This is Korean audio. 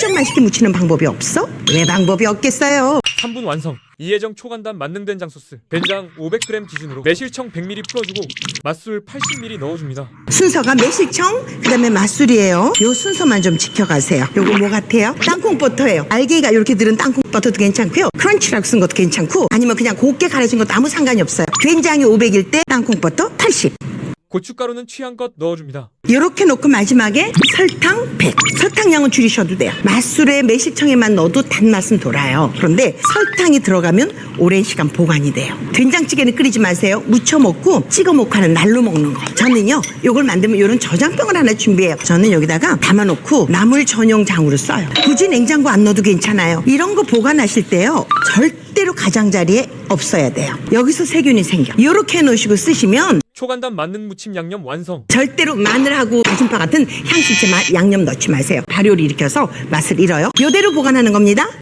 좀 맛있게 무치는 방법이 없어? 왜 방법이 없겠어요? 3분 완성. 이혜정 초간단 만능 된 장 소스. 된장 500g 기준으로 매실청 100ml 풀어주고 맛술 80ml 넣어줍니다. 순서가 매실청, 그 다음에 맛술이에요. 요 순서만 좀 지켜가세요. 요거 뭐 같아요? 땅콩 버터예요. 알갱이가 이렇게 들은 땅콩 버터도 괜찮고요. 크런치라고 쓴 것도 괜찮고 아니면 그냥 곱게 갈아진 것도 아무 상관이 없어요. 된장이 500일 때 땅콩 버터 80. 고춧가루는 취향껏 넣어줍니다. 이렇게 놓고 마지막에 설탕 100. 설탕량은 줄이셔도 돼요. 맛술에 매실청에만 넣어도 단맛은 돌아요. 그런데 설탕이 들어가면 오랜 시간 보관이 돼요. 된장찌개는 끓이지 마세요. 무쳐 먹고 찍어 먹고 하는 날로 먹는 거. 저는요, 요걸 만들면 이런 저장병을 하나 준비해요. 저는 여기다가 담아놓고 나물 전용 장으로 써요. 굳이 냉장고 안 넣어도 괜찮아요. 이런 거 보관하실 때요, 절대로 가장자리에 없어야 돼요. 여기서 세균이 생겨. 이렇게 해놓으시고 쓰시면 초간단 만능 무침 양념 완성. 절대로 마늘하고 다진파 같은 향신채 맛 양념 넣지 마세요. 발효를 일으켜서 맛을 잃어요. 이대로 보관하는 겁니다.